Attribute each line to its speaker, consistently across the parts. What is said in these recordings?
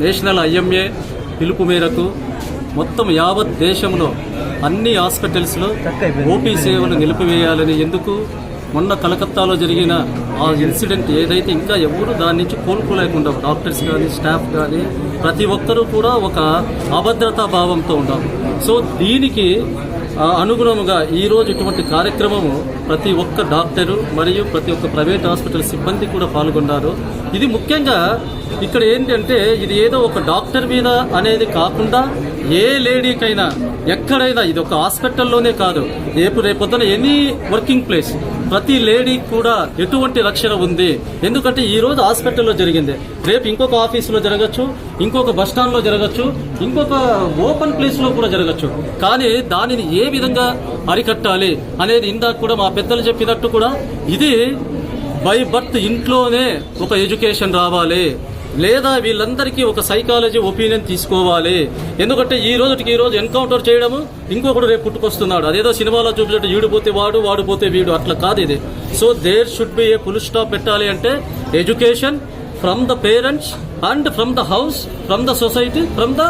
Speaker 1: National IMA పిలుపు మేరకు మొత్తం యావత్ దేశంలో అన్ని హాస్పిటల్స్లో ఓపీ సేవలు నిలిపివేయాలని ఎందుకు? మొన్న కలకత్తాలో జరిగిన ఆ ఇన్సిడెంట్ ఏదైతే ఇంకా ఎవరు దాని నుంచి కోలుకోలేకుండా డాక్టర్స్ కానీ స్టాఫ్ కానీ ప్రతి ఒక్కరూ కూడా ఒక అభద్రతా భావంతో ఉంటారు సో దీనికి అనుగుణముగా ఈ రోజు ఇటువంటి కార్యక్రమము ప్రతి ఒక్క డాక్టరు మరియు ప్రతి ఒక్క ప్రైవేట్ హాస్పిటల్ సిబ్బంది కూడా పాల్గొన్నారు. ఇది ముఖ్యంగా ఇక్కడ ఏంటంటే ఇది ఏదో ఒక డాక్టర్ మీద అనేది కాకుండా ఏ లేడీకైనా ఎక్కడైనా ఇది ఒక హాస్పిటల్లోనే కాదు. రేపు రేపొద్దున ఎనీ వర్కింగ్ ప్లేస్ ప్రతి లేడీ కూడా ఎటువంటి రక్షణ ఉంది? ఎందుకంటే ఈ రోజు హాస్పిటల్లో జరిగింది. రేపు ఇంకొక ఆఫీసులో జరగచ్చు ఇంకొక బస్ స్టాండ్లో జరగచ్చు ఇంకొక ఓపెన్ ప్లేస్లో కూడా జరగచ్చు. కానీ దానిని ఏ విధంగా అరికట్టాలి అనేది ఇందాక కూడా మా పెద్దలు చెప్పినట్టు కూడా ఇది బై బర్త్ ఇంట్లోనే ఒక ఎడ్యుకేషన్ రావాలి. లేదా వీళ్ళందరికీ ఒక సైకాలజీ ఒపీనియన్ తీసుకోవాలి. ఎందుకంటే ఈ రోజుకి ఈ రోజు ఎన్కౌంటర్ చేయడము ఇంకొకడు రేపు పుట్టుకొస్తున్నాడు. అదేదో సినిమాలో చూపించట్టు ఈడిపోతే వాడు వాడిపోతే వీడు. అట్లా కాదు ఇది. So there should be a full stop పెట్టాలి అంటే education from the parents and from the house from the society from the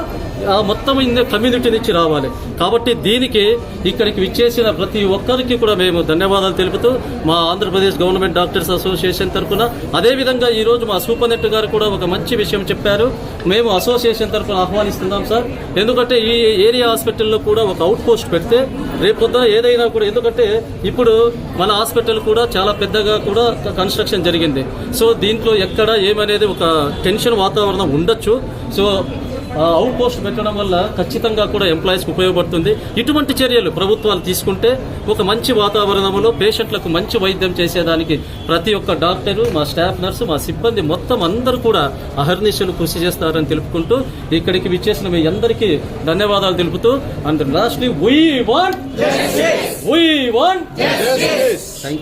Speaker 1: మొత్తం కమ్యూనిటీ నుంచి రావాలి. కాబట్టి దీనికి ఇక్కడికి విచ్చేసిన ప్రతి ఒక్కరికి కూడా మేము ధన్యవాదాలు తెలుపుతూ మా ఆంధ్రప్రదేశ్ గవర్నమెంట్ డాక్టర్స్ అసోసియేషన్ తరఫున అదేవిధంగా ఈరోజు మా సూపర్నెట్ గారు కూడా ఒక మంచి విషయం చెప్పారు. మేము అసోసియేషన్ తరఫున ఆహ్వానిస్తున్నాం సార్. ఎందుకంటే ఈ ఏరియా హాస్పిటల్లో కూడా ఒక అవుట్ పోస్ట్ పెడితే రేపొద్దున ఏదైనా కూడా ఎందుకంటే ఇప్పుడు మన హాస్పిటల్ కూడా చాలా పెద్దగా కూడా కన్స్ట్రక్షన్ జరిగింది. సో దీంట్లో ఎక్కడ ఏమనేది ఒక టెన్షన్ వాతావరణం ఉండొచ్చు. సో అవుట్ పోస్ట్ పెట్టడం వల్ల ఖచ్చితంగా కూడా ఎంప్లాయీస్కి ఉపయోగపడుతుంది. ఇటువంటి చర్యలు ప్రభుత్వాలు తీసుకుంటే ఒక మంచి వాతావరణంలో పేషెంట్లకు మంచి వైద్యం చేసేదానికి ప్రతి ఒక్క డాక్టరు మా స్టాఫ్ నర్సు మా సిబ్బంది మొత్తం అందరూ కూడా అహర్నిశలు కృషి చేస్తారని తెలుపుకుంటూ ఇక్కడికి విచ్చేసిన మీ అందరికీ ధన్యవాదాలు తెలుపుతూ and lastly we want we want thank